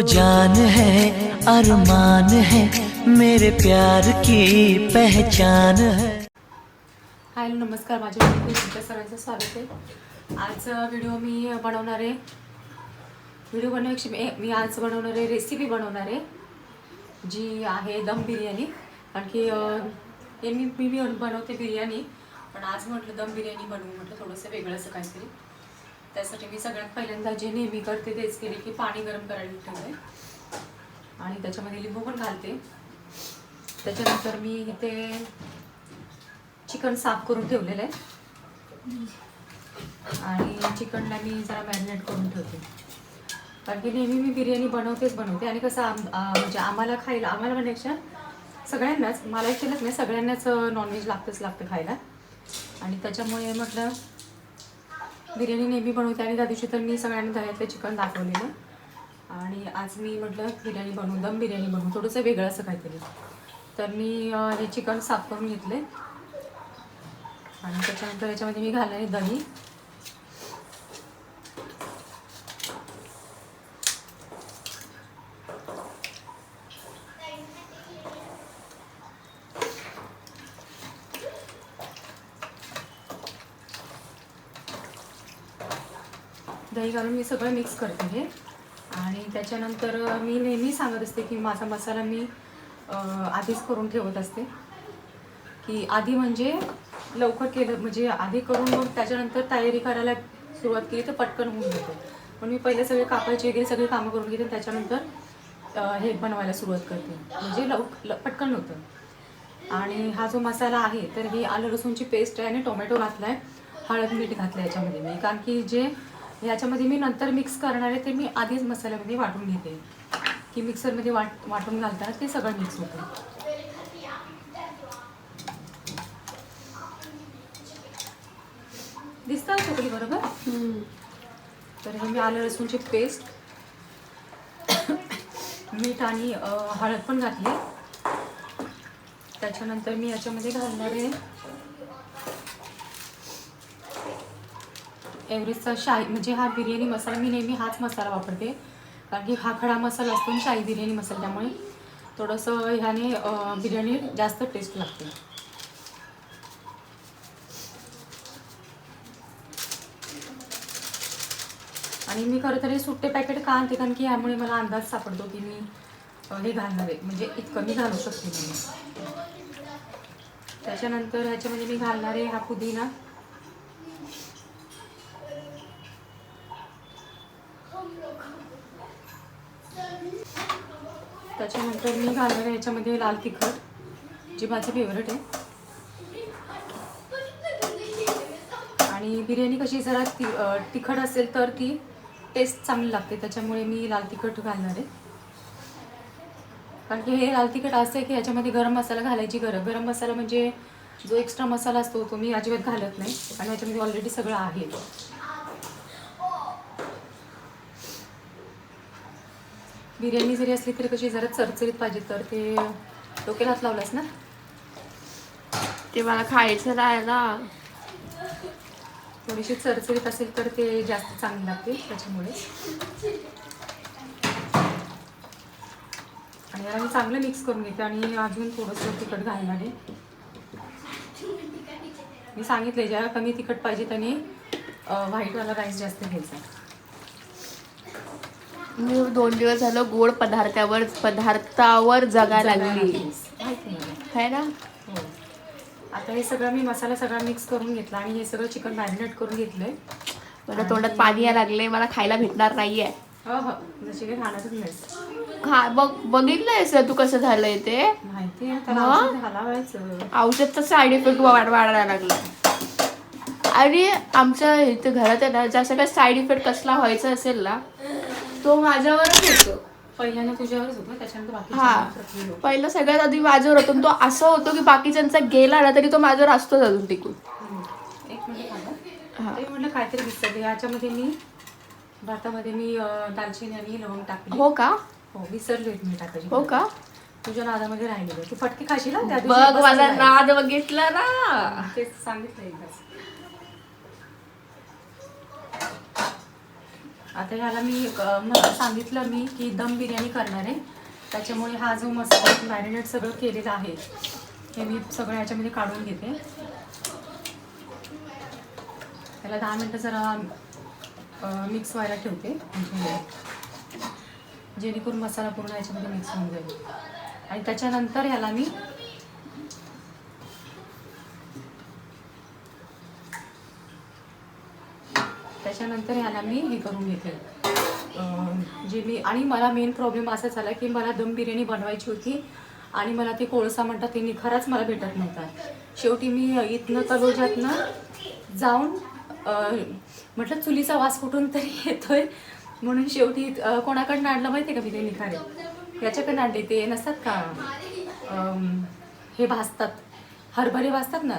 जान है अरमान है मेरे प्यार की पहचान है। हाय नमस्कार माझ्या तुमच्या सर्वांचं स्वागत आहे. आज व्हिडिओ मी बनवणार आहे. व्हिडिओ बनवण्याची मी आज बनवणार आहे रेसिपी बनवणार आहे जी आहे दम बिर्याणी. कारण की हे मी मी बनवते बिर्याणी पण आज म्हटलं दम बिर्याणी बनवू म्हटलं थोडंसं वेगळं असं काहीतरी. त्यासाठी मी सगळ्यात पहिल्यांदा जे नेहमी करते तेच केले की पाणी गरम करायला ठेवले आणि त्याच्यामध्ये लिंबू पण घालते. त्याच्यानंतर मी इथे चिकन साफ करून ठेवलेलं आहे. आणि चिकनला मी जरा मॅरिनेट करून ठेवते. कारण की नेहमी मी बिर्याणी बनवतेच बनवते. आणि कसं आम म्हणजे आम्हाला खायला आम्हाला म्हणण्यापेक्षा सगळ्यांनाच मला एकट्यालाच नाही सगळ्यांनाच नॉनव्हेज लागतंच लागतं खायला. आणि त्याच्यामुळे म्हटलं बिर्याणी नेहमी बनवते आणि त्या दिवशी तर मी सगळ्यांना दह्यातलं चिकन दाखवलेलं. आणि आज मी म्हटलं बिर्याणी बनवू दम बिर्याणी बनवू थोडंसं वेगळं असं काहीतरी. तर मी हे चिकन साफ करून घेतले आणि त्याच्यानंतर याच्यामध्ये मी घालणार आहे दही. घालून मी सगळं मिक्स करते हे. आणि त्याच्यानंतर मी नेहमी सांगत असते की माझा मसाला मी आधीच करून ठेवत असते. की आधी म्हणजे लवकर केलं म्हणजे आधी करून मग त्याच्यानंतर तयारी करायला सुरुवात केली तर पटकन होऊन जातं. पण मी पहिले सगळे कापायचे वगैरे सगळे कामं करून घेते त्याच्यानंतर हे बनवायला सुरुवात करते. म्हणजे लव ल पटकन होतं. आणि हा जो मसाला आहे तर ही आलं लसूणची पेस्ट आहे आणि टोमॅटो घातला आहे हळद मीठ घातलं आहे याच्यामध्ये मी. कारण की जे ह्याच्यामध्ये मी नंतर मिक्स करणार आहे ते मी आधीच मसाल्यामध्ये वाटून घेते. की मिक्सरमध्ये वाट वाटून घालताना ते सगळं मिक्स होतं. दिसतं चकली बरोबर? तर हे मी आलं लसूणची पेस्ट मीठ आणि हळद पण घातली. त्याच्यानंतर मी याच्यामध्ये घालणार आहे एव्हरेस्टचा शाही म्हणजे हा बिर्याणी मसाला मी नेहमी हाच मसाला वापरते. कारण की हा खडा मसाला असतो आणि शाही बिर्याणी मसाला त्यामुळे थोडंसं ह्याने बिर्याणी जास्त टेस्ट लागते. आणि मी खरं तरी सुट्टे पॅकेट का आणते? कारण की यामुळे मला अंदाज सापडतो की मी हे घालणार आहे. म्हणजे इतकं मी घालू शकते मी त्याच्यानंतर ह्याच्यामध्ये मी घालणार आहे हा पुदिना. त्याच्यानंतर मी घालणार आहे याच्यामध्ये लाल तिखट जी माझी फेवरेट आहे. आणि बिर्याणी कशी जरा ति तिखट असेल तर ती टेस्ट चांगली लागते त्याच्यामुळे मी लाल तिखट घालणार आहे. कारण की हे लाल तिखट असं आहे की याच्यामध्ये गरम मसाला घालायची गरज गरम मसाला म्हणजे जो एक्स्ट्रा मसाला असतो तो मी अजिबात घालत नाही. आणि याच्यामध्ये ऑलरेडी सगळं आहे. बिर्याणी जरी असली तरी कशी जरा चरचरीत पाहिजे तर ते डोक्याला हात लावलास ना? ते मला खायचं ना थोडीशी चरचरीत असेल तर ते जास्त चांगली लागते त्याच्यामुळे. आणि याला मी चांगलं मिक्स करून घेते आणि अजून थोडंसं तिखट घालणार आहे मी सांगितले ज्या कमी तिखट पाहिजे त्याने व्हाईटवाला राईस जास्त घ्यायचा. मी दोन दिवस झालं गोड पदार्थावर पदार्थावर जगायला लागली. माहिती मला है ना? हो. आता हे सगळं मी मसाला सगळा मिक्स करून घेतला आणि हे सगळं चिकन मॅरिनेट करून घेतलंय. मला तोंडात पाणी यायला लागले मला खायला भेटणार नाहीये. हो हो. जशी काही खाणारच नाही. खा बघ बघितलंयस तू कसं झालंय ते? माहिती आहे औषधचा साईड इफेक्ट वाढ वाढायला लागला आणि आमच्या इथे घरात आहे ना जसं काय साईड इफेक्ट कसला व्हायचा असेल ना तो माझ्यावरच होतो. पहिल्यांदा तुझ्यावरच होतं त्याच्यानंतर बाकी हा. पहिलं सगळ्यात आधी माझ्यावर होतो तो असं होतो की बाकीच्यांचा गेला ना तरी तो माझ्यावर असतोच अजून टिकून एक मिनिट. थांबा. ते म्हटलं काहीतरी दिसतं याच्यामध्ये मी भातामध्ये मी दालचिनी आणि लवंग टाकली. हो का? हो विसरली होती मी टाकायची हो का? तुझ्या नादामध्ये राहिलेलं. तू फटके खाशील बघ माझा. नाद बघितला ना. तेच सांगितलं एकदाच. आता ह्याला मी सांगितलं मी की दम बिर्याणी करणार आहे. त्याच्यामुळे हा जो मसाला मॅरिनेट सगळं केलेलं आहे. हे मी सगळं ह्याच्यामध्ये काढून घेते. त्याला दहा मिनटं जरा मिक्स व्हायला ठेवते. जेणेकरून मसाला पूर्ण याच्यामध्ये मिक्स होऊन जाईल. आणि त्याच्यानंतर ह्याला मी त्याच्यानंतर ह्याला मी हे करून घेते. जे मी आणि मला मेन प्रॉब्लेम असा झाला की मला दम बिर्याणी बनवायची होती आणि मला ते कोळसा म्हणतात ते निखाराच मला भेटत नव्हता. शेवटी मी इथनं तलोजातनं जाऊन म्हटलं चुलीचा वास कुठून तरी येतोय. म्हणून शेवटी कोणाकडनं आणलं माहिती आहे का मी ते निखारे? याच्याकडनं आणले. ते नसतात का? हे भाजतात. हरभरे भाजतात ना?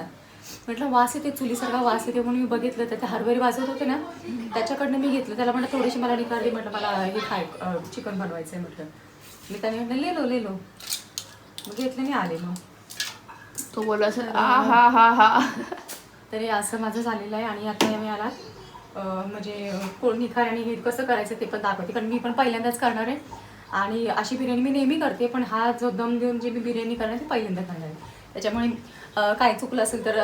म्हटलं वास येते चुलीसारखा वास येते म्हणून मी बघितलं. तर ते हरभरे भाजत होते ना त्याच्याकडनं मी घेतलं. त्याला म्हटलं थोडीशी मला निकार दे म्हटलं मला हे खाय चिकन बनवायचं आहे म्हटलं. मी त्याने म्हटलं लेलो लेलो मग घेतलं मी आले मग. तो बोला असं हा हा हा. तरी असं माझं झालेलं आहे आणि आता मी अं, म्हणजे कोण निखार आणि हे कसं करायचं ते पण दाखवते. कारण मी पण पहिल्यांदाच करणार आहे. आणि अशी बिर्याणी मी नेहमी करते पण हा जो दम देऊन जे मी बिर्याणी करणार ते पहिल्यांदा करणार आहे. त्याच्यामुळे काय चुकलं असेल तर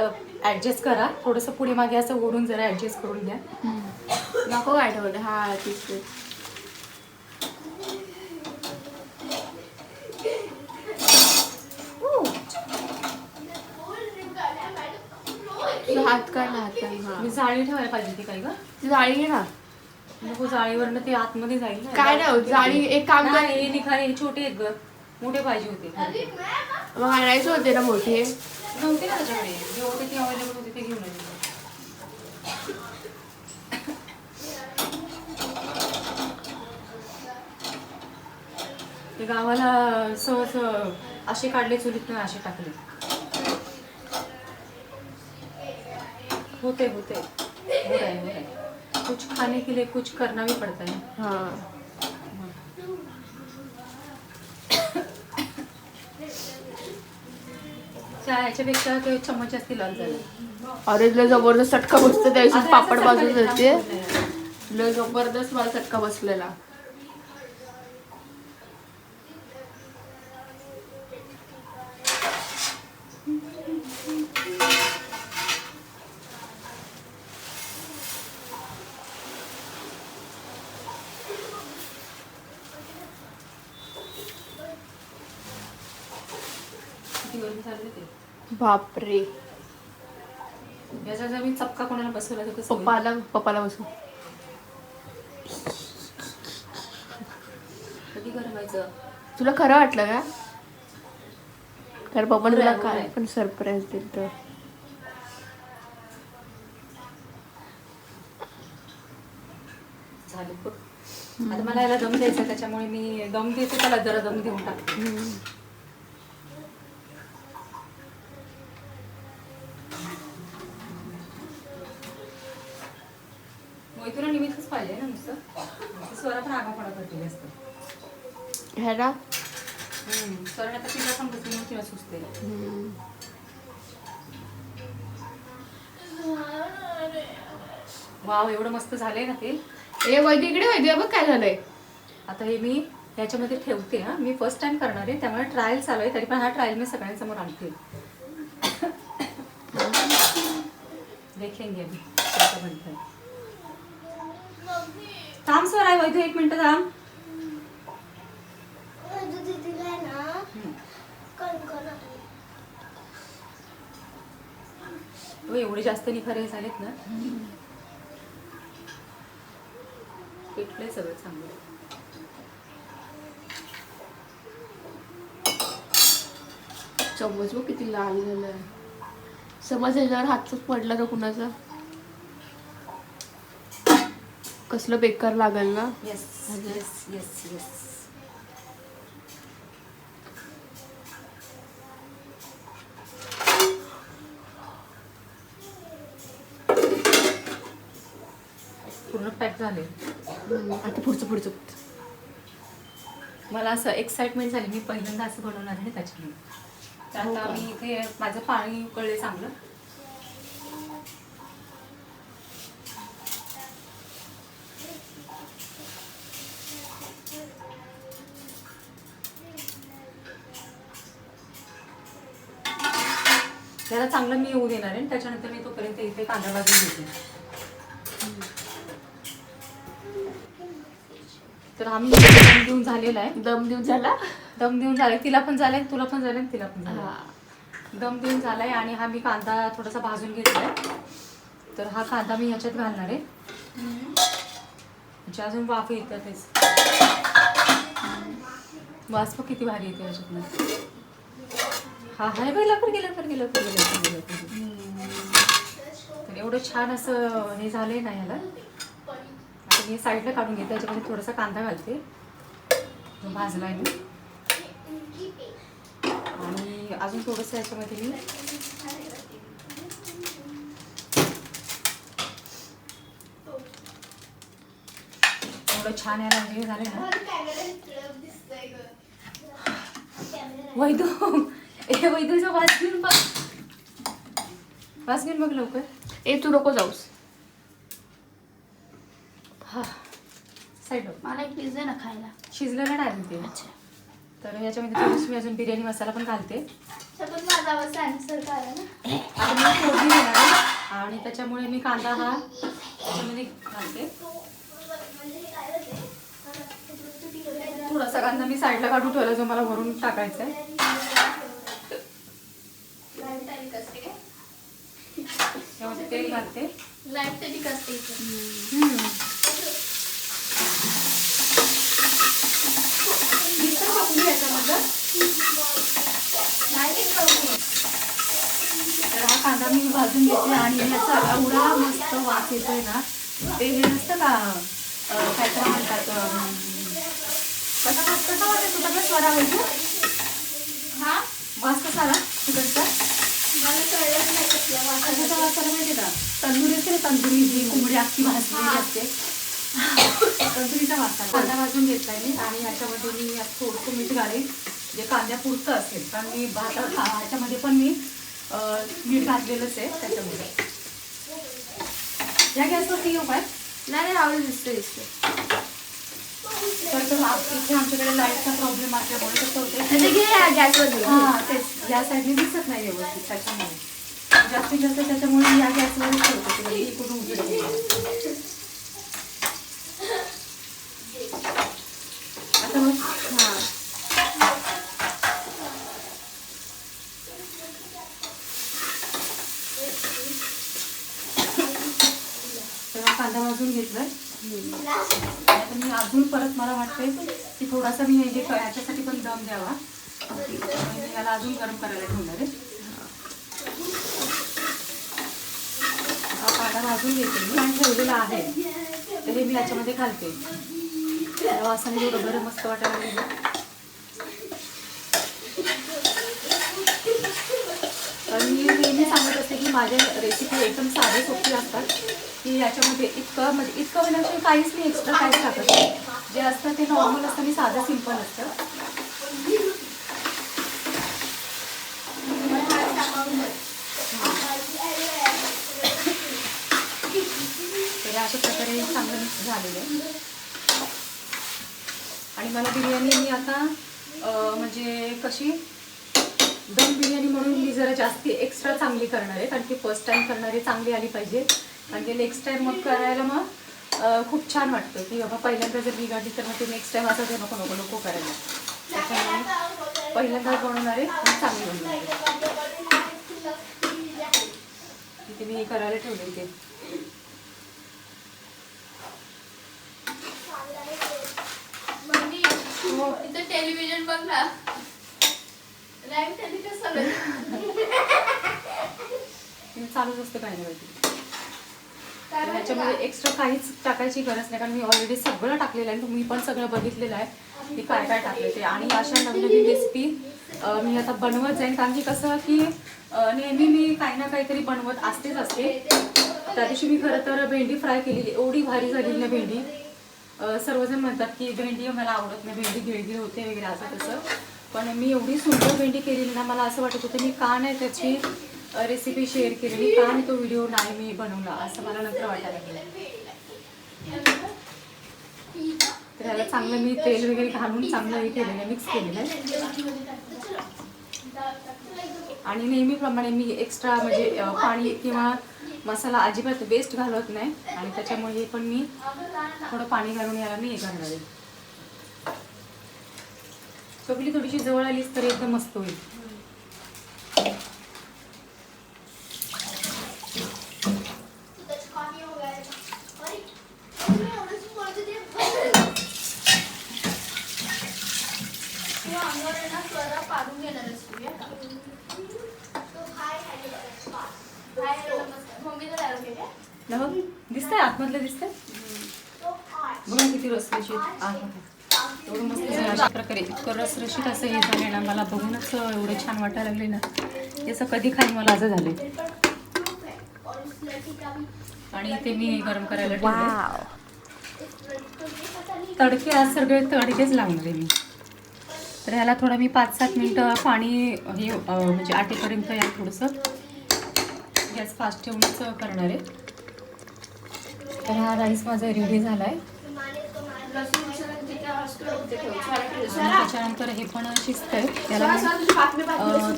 ॲडजस्ट करा. थोडंसं पुढे मागे असं ओढून जरा ॲडजस्ट करून घ्या. नको काय ठेवलं हा तीच तेच. तुझा हात काढ ना हात काढ. हा. मी जाळी ठेवायला पाहिजे ती काही का ती जाळी घे ना. नको जाळीवरनं ते आतमध्ये जाईल ना. काय नाही होत, जाळी एक काम कर. नाही, हे निखारे हे छोटे आहेत ग. मोठे पाहिजे होते. मग आणायचे होते ना मोठे नव्हते ना त्याच्याकडे जे होते ते अवेलेबल होते ते घेऊन आले ते गावाला सहज असे काढले चुलीत ना असे टाकले होते होते हो रहा है, हो रहा है. कुछ खाने के लिए कुछ करना भी पड़ता है हा याच्यापेक्षा ते लाल झाले. अरे लय जबरदस्त चटका बसतो त्या पापड सकाळी जाते. लय जबरदस्त मला चटका बसलेला किती गरम झाले ते बापरे. याचा जर मी चपका कोणाला बसवला तर कसं होईल? पप्पाला पप्पाला बसू कधी गरम व्हायचं तुला खरं वाटलं का? कारण पप्पाने तुला काय आहे. पण सरप्राईज दिलं तर. झाले. बघ आता मला याला दम द्यायचा त्याच्यामुळे मी दम देते त्याला जरा दम देऊन टाकते. है स्वरा आता तिला पण बसून मग तिला सुचते वाव एवढं मस्त झालंय ना ते. ए इकडे बघ काय झालंय. आता हे मी याच्यामध्ये ठेवते हा. मी फर्स्ट टाइम करणार आहे त्यामुळे ट्रायल चालू आहे तरी पण हा ट्रायल मी सगळ्यांसमोर आणते. देखेंगे अभी थांब सर आहे वैद्य एक मिनिट थांब. हो, एवढे जास्त निखारे झालेत ना. पेटलंय सगळं चांगलं. चम्मच बघ किती लाल झालाय. समज ह्याच्यावर हातच पडला तर कुणाचा? कसलं बेकार लागल ना? येस येस येस येस पूर्ण पॅक झाले. आता पुढचं पुढचं. मला असं एक्साइटमेंट झाली मी पहिल्यांदा असं बनवणार आहे त्याच्यामुळे तर हो आता का? मी इथे माझं पाणी उकळले चांगलं त्याला चांगलं मी येऊ देणार आहे त्याच्यानंतर मी तोपर्यंत इथे कांदा भाजून घेते. तर आम्ही दम देऊन झालेला आहे. दम देऊन झाला? दम देऊन झालाय तिला पण झालंय तुला पण झालंय तिला पण झालंय हा. दम देऊन झालाय आणि हा मी कांदा थोडासा भाजून घेतलाय. तर हा कांदा मी ह्याच्यात घालणार आहे. म्हणजे अजून वाफ येतातच. वास पण किती भारी येते ह्याच्यातनं हा हाय बाई लवकर गेलं लवकर गेलं लवकर गेलं. तर एवढं छान असं हे झालंय ना ह्याला. आता मी साईडला काढून घेते त्याच्यामध्ये थोडासा कांदा घालते. जो भाजलाय मी. आणि अजून थोडंसं याच्यामध्ये मी एवढं छान याला हे झालं ना. वैदू. ए वैदूचा वास घेऊन बघ. वास घेऊन बघ लवकर. ए तू नको जाऊस. हा. साईड मला एक पिझ्झा ना खायला. शिजलं ना डायरेक्ट ते. अच्छा. तर याच्यामध्ये थोडीशी मी अजून बिर्याणी मसाला पण घालते. पण माझा आवाज सॅन्सर आला ना आता मी फोडणी देणार आहे. आणि त्याच्यामुळे मी कांदा हा त्याच्यामध्ये घालते. थोडासा कांदा मी साईडला काढून ठेवला जो मला वरून टाकायचा आहे. त्यामध्ये तेल घालते लाइट तरी कसते तर हा कांदा मी भाजून घेते आणि याचा एवढा मस्त वास येतोय ना ते हे नसतं का काय तर म्हणतात कसा वास कसा वास येतो स्वरा हा वास कसा आला तिकडचा मला कळलंच नाही कसला माहिती का? तंदुरी असते ना तंदुरी जी कोंबडी अख्खी भाजलेली असते. तंदुरीचा वास कांदा भाजून घेतलाय मी आणि याच्यामध्ये मी थोडंसं मीठ घालेन. जे कांद्यापुरतं असेल. कारण मी भात ह्याच्यामध्ये पण मी मीठ घातलेलंच आहे त्याच्यामध्ये. या गॅसवरती येऊ काय? नाही नाही आवाज दिसतोय दिसतोय. तर तो इथे आमच्याकडे लाईटचा प्रॉब्लेम असल्यामुळे होतं ते गॅसवर हा तेच. या साईडने दिसत नाही व्यवस्थित त्याच्यामुळे. जास्तीत जास्त त्याच्यामुळे या गॅसवरच ठेवतो तुला इकडून उघडते आता मग हा. तर कांदा भाजून घेतलाय. आता मी अजून परत मला वाटतंय की थोडासा मी हे याच्यासाठी पण दम द्यावा. मी याला अजून गरम करायला ठेवणार आहे. हा कांदा भाजून घेते मी. आणि ठेवलेला आहे. तर हे मी याच्यामध्ये घालते. वासाने बरं मस्त वाटायला लागलं. तर मी नेहमी सांगत माझ्या रेसिपी एकदम साधे सोपी असतात. की याच्यामध्ये इतकं म्हणजे इतकं म्हणजे काहीच नाही एक्स्ट्रा काहीच टाकत नाही. जे असतं ते नॉर्मल असतं आणि साधं सिंपल असतं. तर अशा प्रकारे चांगलं मिक्स झालेलं आहे. आणि मला बिर्याणी मी आता म्हणजे कशी दम बिर्याणी म्हणून मी जरा जास्ती एक्स्ट्रा चांगली करणार आहे कारण की फर्स्ट टाइम करणारी चांगली आली पाहिजे. कारण की नेक्स्ट टाइम मग करायला मग खूप छान वाटतं की बाबा पहिल्यांदा जर बिघडली तर मग ते नेक्स्ट टाइम असं ते नको नको नको करायला. त्याच्यामुळे पहिल्यांदाच बनवणार आहे चांगली बनवणार आहे. तिथे मी करायला ठेवले ते इथं टेलिव्हिजन बघ ना लाईव्ह टेलिकास्ट चालू आहे. ते चालूच असतं काही ना काहीतरी. ह्याच्यामध्ये? एक्स्ट्रा काहीच टाकायची गरज नाही कारण मी ऑलरेडी सगळं टाकलेलं आहे तुम्ही पण सगळं बघितलेलं आहे. की काय काय टाकलं ते. आणि अशा नवीन नवीन रेसिपी मी आता बनवत जाईन. कारण की कसं की नेहमी मी काही ना काहीतरी बनवत असतेच असते. त्या दिवशी मी खरं तर भेंडी फ्राय केलेली. एवढी भारी झालेली ना भेंडी. सर्वजण म्हणतात की भेंडी मला आवडत नाही. भेंडी गिळगिळ होते वगैरे असं तसं. पण मी एवढी सुंदर भेंडी केलेली ना मला असं वाटत होतं मी का नाही त्याची रेसिपी शेअर केलेली का नाही तो व्हिडिओ नाही मी बनवला असं मला नंतर वाटायला गेलं तर याला चांगलं मी तेल वगैरे घालून चांगलं हे केलेलं आहे मिक्स केलेलं आहे. आणि नेहमीप्रमाणे मी एक्स्ट्रा म्हणजे पाणी किंवा मसाला अजिबात वेस्ट घालत नाही. आणि त्याच्यामुळे हे पण मी थोडं पाणी घालून याला मी हे घालणार आहे. चकली थोडीशी जवळ आलीच तर एकदम मस्त होईल. दिसतंय आतमधलं दिसतंय? बघा किती आहे एवढं मस्त झालं अशा प्रकारे. इतकं रसरशीत असं हे झालं ना मला बघूनच एवढं छान वाटायला लागले ना. हे असं कधी खाईन मला असं झाले आणि ते मी गरम करायला ठेवले तडके आज सगळे तडकेच लागले मी. तर ह्याला थोडं मी पाच सात मिनटं पाणी हे म्हणजे आटेपर्यंत या थोडंसं. गॅस फास्ट ठेवूनच करणार आहे. तर हा राईस माझा रेडी झाला आहे त्याच्यानंतर हे पण शिजत आहे. त्याला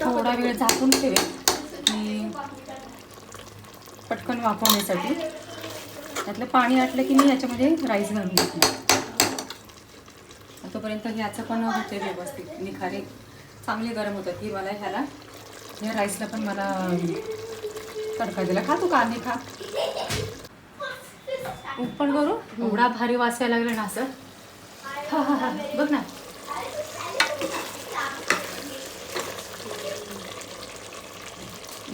थोडा वेळ झाकून ठेवेल आणि पटकन वाफवण्यासाठी. त्यातलं पाणी आटलं की मी याच्यामध्ये राईस घालून घेतलं तोपर्यंत ह्याचं पण होते व्यवस्थित. निखारे चांगले गरम होतात. की मला ह्याला या राईसला पण मला तडका दिला. खा तू कांदे खा. पण करू. एवढा भारी वास यायला लागला ना असं. हा हा हा बघ ना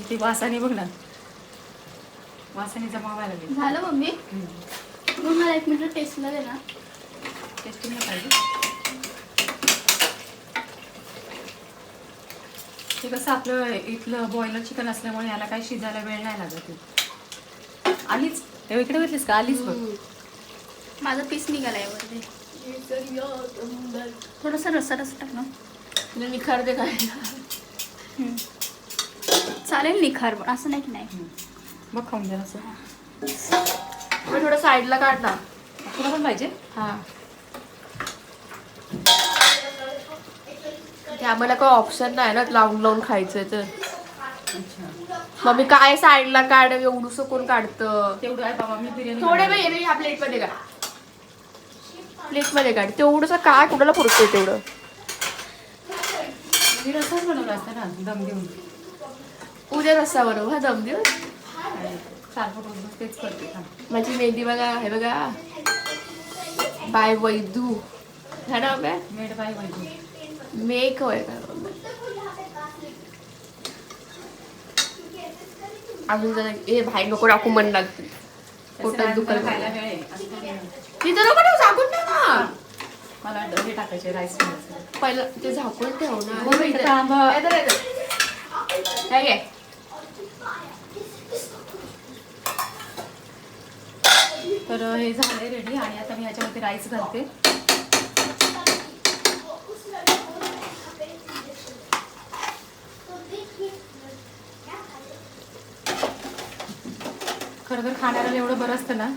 ती वासाने बघ ना वासाने जमावायला लागली झालं मम्मी मग मला एक मिनिट टेस्टला दे ना टेस्टिंग पाहिजे ते कसं आपलं इथलं बॉयलर चिकन असल्यामुळे याला काही शिजायला वेळ नाही लागत. आलीच इकडे बघलीस का आलीच बघ माझा पीस निघालाय वरती थोडासा रस्सा रस्सा टाक ना. निखार दे काय. चालेल निखार पण असं नाही की नाही. बघ खाऊन जरा असं. मग थोडं साईडला काढ ना तुला पण पाहिजे? हा. ते आम्हाला काही ऑप्शन नाही ना लावून लावून खायचं तर. अच्छा. मम्मी काय साईडला काढ एवढूस कोण काढतं? तेवढं आहे बाबा मी बिर्याणी थोडे. वेळ ह्या प्लेटमध्ये काढ प्लेटमध्ये काढ. तेवढंसं काय कुणाला पुरतंय तेवढं. मी रसाच बनवला असता ना दम देऊन. उद्या रस्सा बनवू हा दम देऊ आणि सारखं रोज रोज तेच करते का माझी मेहंदी बघा हे बघा. बाय वैदू. है ना बे मेड बाय वैजू मेक होय. का अजून जरा ए भाई नको टाकू मन लागते पोटात खायला. वेळ आहे. असं काही नाही. तिथं नको ठेवू झाकून ठेव ना मला हे टाकायचे राईस पहिलं ते झाकून ठेव ना हो. काय तर हे झालंय रेडी आणि आता मी याच्यामध्ये राईस घालते. खरं तर खाण्याला एवढं बरं असतं ना.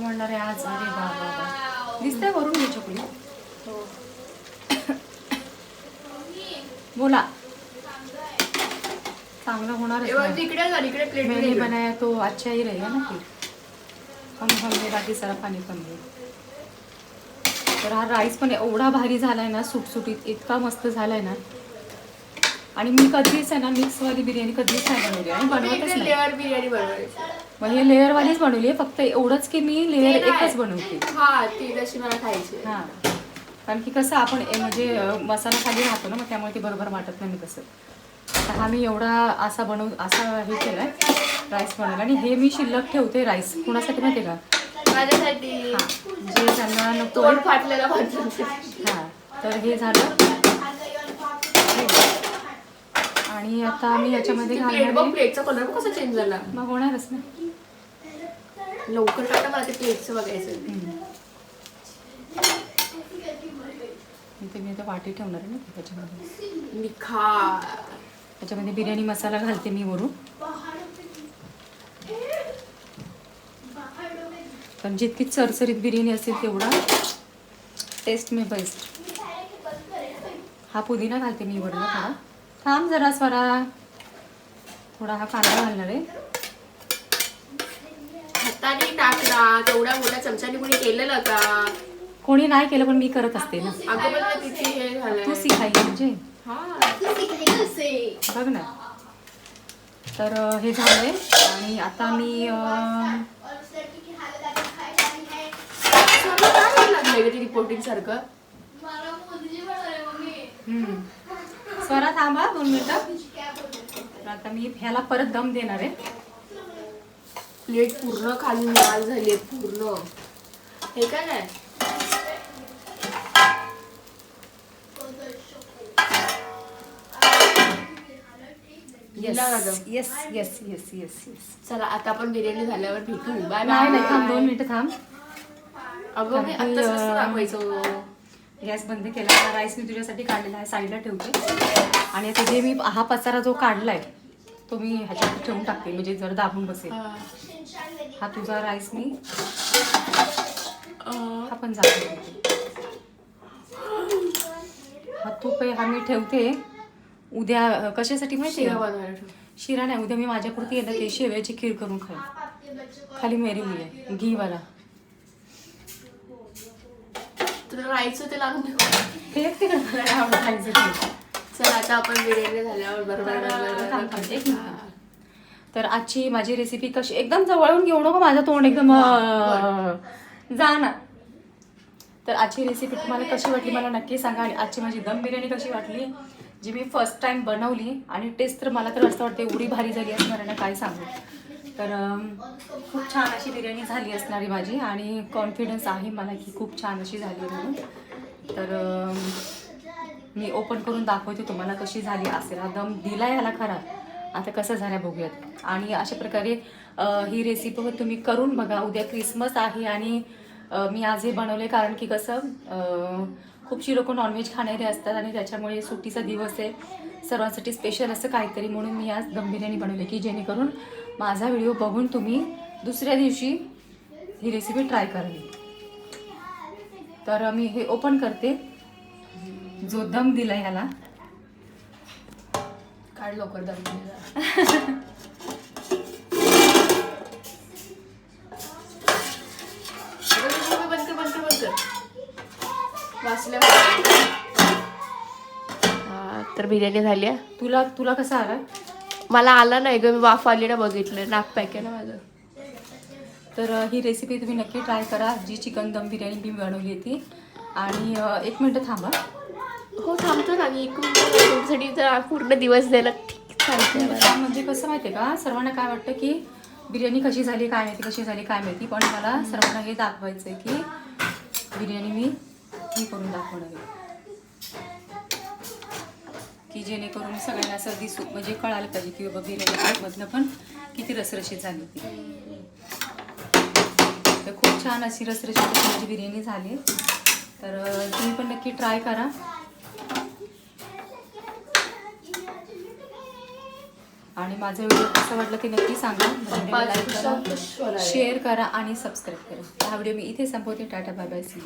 म्हणणार आहे आज अरे बाबा दिसतंय वरून मी चकली. बोला. चांगलं होणार मैंने बनाया तो अच्छा ही रहेगा ना फिर हम हमने बाकी सारा पाणी पण दे. तर हा राईस पण एवढा भारी झालाय ना सुटसुटीत इतका मस्त झालाय ना. आणि मी कधीच आहे ना मिक्सवाली बिर्याणी कधीच नाही बनवली आणि बनवतच नाही. बिर्याणी बनवायची. मग हे लेअरवालीच बनवली आहे. फक्त एवढंच की मी लेअर. एकच बनवते. हा ती तशी मला खायची हां. कारण की कसं आपण म्हणजे मसाला खाली राहतो ना मग त्यामुळे ते बरोबर वाटत नाही मी कसं आता हा मी एवढा असा बनव असा हे केलाय राईस बनवला. आणि हे मी शिल्लक ठेवते राईस. कुणासाठी माहिती आहे का? माझ्यासाठी. हां. जे त्यांना नको फाटलेला. हां. तर हे झालं. आणि आता मी याच्यामध्ये घालणार आहे. प्लेटचा कलर कसा चेंज झाला. मग होणारच ना. लवकर काढा मला ते प्लेटचं बघायचं. इथे मी आता वाटी ठेवणार आहे ना त्याच्यामध्ये. निखार त्याच्यामध्ये बिर्याणी मसाला घालते मी वरून. कारण जितकी चरचरीत बिर्याणी असेल तेवढा टेस्ट मी बेस्ट हा पुदिना घालते मी वरनं थोडा. थांब जरा स्वरा. थोडा हा कांदा घालणार आहे. हाताने टाकला तेवढ्या मोठ्या चमच्याने कोणी केलेलं का? कोणी नाही केलं पण मी करत असते ना. अगं पण ते किती हे झालंय. तू शिकायची म्हणजे? हा. बघ ना. तर अं, हे झालंय. आणि आता मी अं, सर्व काय लागलंय ग ते रिपोर्टिंग सारखं? हम्म. स्वरा थांबा दोन मिनिटं. आता मी ह्याला परत दम देणार आहे. प्लेट पूर्ण खाली लाल झाली पूर्ण. हे काय नाही? Yes yes yes yes yes चला आता आपण बिर्याणी झाल्यावर भेटू बाय नाही थांब बाय. दोन मिनिटं थांब. अगं दाखवायचं? गॅस बंद केला राईस मी तुझ्यासाठी काढलेला आहे साईडला ठेवते. आणि आता जे मी हा पसारा जो काढलाय तो मी ह्याच्यात ठेवून टाकते म्हणजे जर दाबून बसेल. हा. हा तुझा राईस मी हा पण जातो. हा तूप आहे हा मी ठेवते. उद्या कशासाठी माहिती शिरा आहे नाही उद्या मी माझ्यापुरती येतं ते शेवयाची खीर करून खाईल खाली मेरी मुली आहे घीवाला तुला राहायचं ते लागून. चल आता आपण बिर्याणी झाल्यावर बरोबर तर, एक आजची माझी रेसिपी कशी एकदम जवळून घेऊ नको माझं तोंड एकदम जा ना. तर आजची रेसिपी तुम्हाला कशी वाटली मला नक्की सांगा आणि आजची माझी दम बिर्याणी कशी वाटली जी मी फर्स्ट टाइम बनवली आणि टेस्ट तर मला तर असं वाटतं एवढी भारी झाली असणार ना काय सांगू. तर खूप छान अशी बिर्याणी झाली असणारी माझी आणि कॉन्फिडन्स आहे मला की खूप छान अशी झाली म्हणून. तर मी ओपन करून दाखवते तुम्हाला कशी झाली असेल. हा दम दिला याला खरा. आता कसं झालं बघूयात. आणि अशा प्रकारे ही रेसिपी तुम्ही करून बघा. उद्या क्रिसमस आहे आणि मी आज हे बनवले कारण की कसं खूपशी लोक नॉनव्हेज खाणारे असतात आणि त्याच्यामुळे सुट्टीचा दिवस आहे. सर्वांसाठी स्पेशल असं काहीतरी म्हणून मी आज दम बिर्याणी बनवली की जेणेकरून माझा व्हिडिओ बघून तुम्ही दुसऱ्या दिवशी ही रेसिपी ट्राय करावी. तर मी हे ओपन करते. जो दम दिला ह्याला. काढ लवकर दम तर बिर्याणी झाली. तुला तुला कसा आला? मला आला नाही ग मी वाफ आली ना बघितलं नाक पॅक आहे ना माझं. तर ही रेसिपी तुम्ही नक्की ट्राय करा. जी चिकन दम बिर्याणी मी बनवली होती. आणि एक मिनटं थांबा. हो थांबतो ना मी. एक मिनिटासाठी जर पूर्ण दिवस द्यायला ठीक चालतंय. मला. म्हणजे कसं माहिती आहे का? सर्वांना काय वाटतं की बिर्याणी कशी झाली काय माहिती कशी झाली काय माहिती? पण मला सर्वांना हे दाखवायचं आहे की बिर्याणी मी ही करून दाखवणार आहे. की जेणेकरून सगळ्यांना असं दिसू म्हणजे कळायला पाहिजे की बाबा बिर्याणी मधनं पण किती रसरशीत झाली ती तर खूप छान अशी रसरशीत अशी माझी बिर्याणी झाली. तर तुम्ही पण नक्की ट्राय करा. आणि माझं व्हिडिओ कसं वाटलं ते नक्की सांगा. लाईक करा शेअर करा आणि सबस्क्राईब करा. हा व्हिडिओ मी इथे संपवते. Tata bye bye see